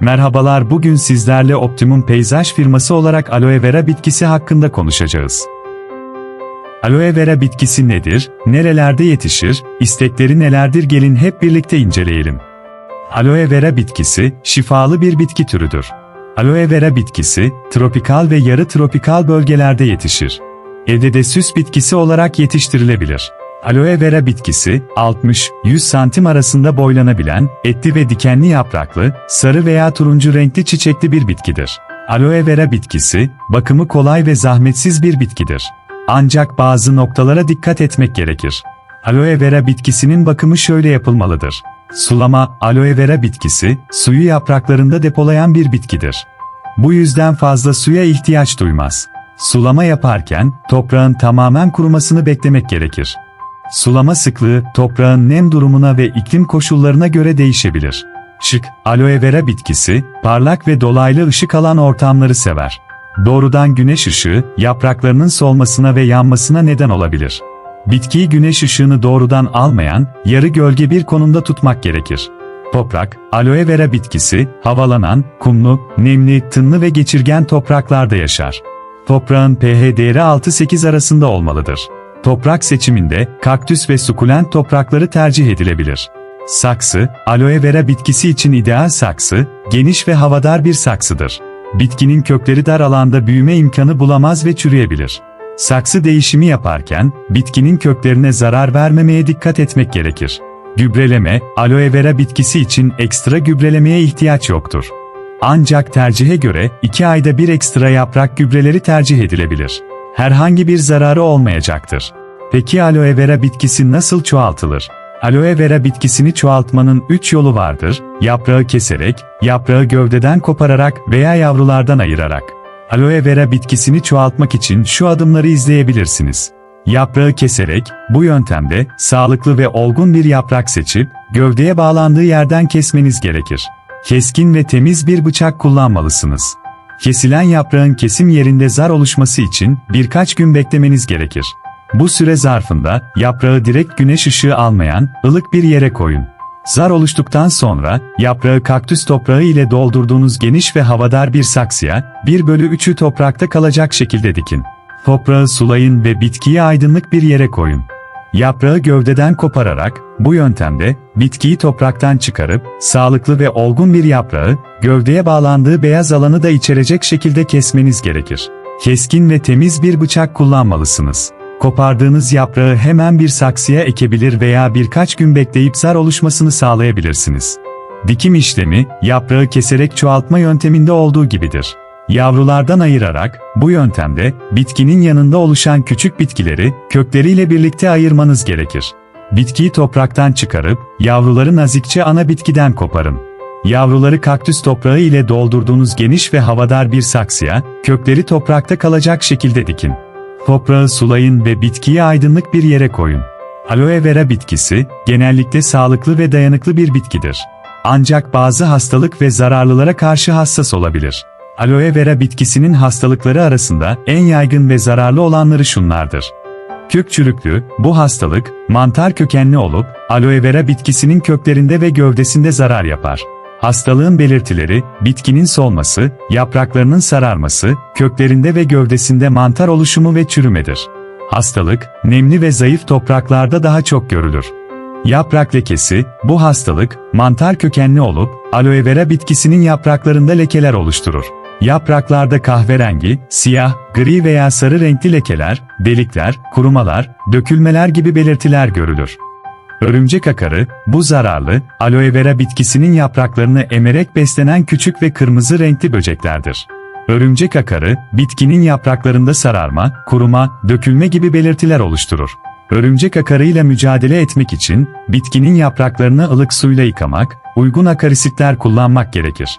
Merhabalar bugün sizlerle Optimum Peyzaj firması olarak aloe vera bitkisi hakkında konuşacağız. Aloe vera bitkisi nedir, nerelerde yetişir, istekleri nelerdir gelin hep birlikte inceleyelim. Aloe vera bitkisi, şifalı bir bitki türüdür. Aloe vera bitkisi, tropikal ve yarı tropikal bölgelerde yetişir. Evde de süs bitkisi olarak yetiştirilebilir. Aloe vera bitkisi, 60-100 santim arasında boylanabilen, etli ve dikenli yapraklı, sarı veya turuncu renkli çiçekli bir bitkidir. Aloe vera bitkisi, bakımı kolay ve zahmetsiz bir bitkidir. Ancak bazı noktalara dikkat etmek gerekir. Aloe vera bitkisinin bakımı şöyle yapılmalıdır. Sulama, aloe vera bitkisi, suyu yapraklarında depolayan bir bitkidir. Bu yüzden fazla suya ihtiyaç duymaz. Sulama yaparken, toprağın tamamen kurumasını beklemek gerekir. Sulama sıklığı, toprağın nem durumuna ve iklim koşullarına göre değişebilir. Şık, aloe vera bitkisi, parlak ve dolaylı ışık alan ortamları sever. Doğrudan güneş ışığı, yapraklarının solmasına ve yanmasına neden olabilir. Bitkiyi güneş ışığını doğrudan almayan, yarı gölge bir konumda tutmak gerekir. Toprak, aloe vera bitkisi, havalanan, kumlu, nemli, tınlı ve geçirgen topraklarda yaşar. Toprağın pH değeri 6-8 arasında olmalıdır. Toprak seçiminde kaktüs ve sukulent toprakları tercih edilebilir. Saksı, aloe vera bitkisi için ideal saksı, geniş ve havadar bir saksıdır. Bitkinin kökleri dar alanda büyüme imkanı bulamaz ve çürüyebilir. Saksı değişimi yaparken, bitkinin köklerine zarar vermemeye dikkat etmek gerekir. Gübreleme, aloe vera bitkisi için ekstra gübrelemeye ihtiyaç yoktur. Ancak tercihe göre 2 ayda bir ekstra yaprak gübreleri tercih edilebilir. Herhangi bir zararı olmayacaktır. Peki aloe vera bitkisi nasıl çoğaltılır? Aloe vera bitkisini çoğaltmanın 3 yolu vardır. Yaprağı keserek, yaprağı gövdeden kopararak veya yavrulardan ayırarak. Aloe vera bitkisini çoğaltmak için şu adımları izleyebilirsiniz. Yaprağı keserek, bu yöntemde sağlıklı ve olgun bir yaprak seçip, gövdeye bağlandığı yerden kesmeniz gerekir. Keskin ve temiz bir bıçak kullanmalısınız. Kesilen yaprağın kesim yerinde zar oluşması için birkaç gün beklemeniz gerekir. Bu süre zarfında yaprağı direkt güneş ışığı almayan ılık bir yere koyun. Zar oluştuktan sonra yaprağı kaktüs toprağı ile doldurduğunuz geniş ve havadar bir saksıya 1 bölü 3'ü toprakta kalacak şekilde dikin. Toprağı sulayın ve bitkiyi aydınlık bir yere koyun. Yaprağı gövdeden kopararak, bu yöntemde, bitkiyi topraktan çıkarıp, sağlıklı ve olgun bir yaprağı, gövdeye bağlandığı beyaz alanı da içerecek şekilde kesmeniz gerekir. Keskin ve temiz bir bıçak kullanmalısınız. Kopardığınız yaprağı hemen bir saksıya ekebilir veya birkaç gün bekleyip zar oluşmasını sağlayabilirsiniz. Dikim işlemi, yaprağı keserek çoğaltma yönteminde olduğu gibidir. Yavrulardan ayırarak, bu yöntemde, bitkinin yanında oluşan küçük bitkileri, kökleriyle birlikte ayırmanız gerekir. Bitkiyi topraktan çıkarıp, yavruları nazikçe ana bitkiden koparın. Yavruları kaktüs toprağı ile doldurduğunuz geniş ve havadar bir saksıya, kökleri toprakta kalacak şekilde dikin. Toprağı sulayın ve bitkiyi aydınlık bir yere koyun. Aloe vera bitkisi, genellikle sağlıklı ve dayanıklı bir bitkidir. Ancak bazı hastalık ve zararlılara karşı hassas olabilir. Aloe vera bitkisinin hastalıkları arasında en yaygın ve zararlı olanları şunlardır. Kök çürüklüğü, bu hastalık, mantar kökenli olup, aloe vera bitkisinin köklerinde ve gövdesinde zarar yapar. Hastalığın belirtileri, bitkinin solması, yapraklarının sararması, köklerinde ve gövdesinde mantar oluşumu ve çürümedir. Hastalık, nemli ve zayıf topraklarda daha çok görülür. Yaprak lekesi, bu hastalık, mantar kökenli olup, aloe vera bitkisinin yapraklarında lekeler oluşturur. Yapraklarda kahverengi, siyah, gri veya sarı renkli lekeler, delikler, kurumalar, dökülmeler gibi belirtiler görülür. Örümcek akarı, bu zararlı, aloe vera bitkisinin yapraklarını emerek beslenen küçük ve kırmızı renkli böceklerdir. Örümcek akarı, bitkinin yapraklarında sararma, kuruma, dökülme gibi belirtiler oluşturur. Örümcek akarıyla mücadele etmek için, bitkinin yapraklarını ılık suyla yıkamak, uygun akarisitler kullanmak gerekir.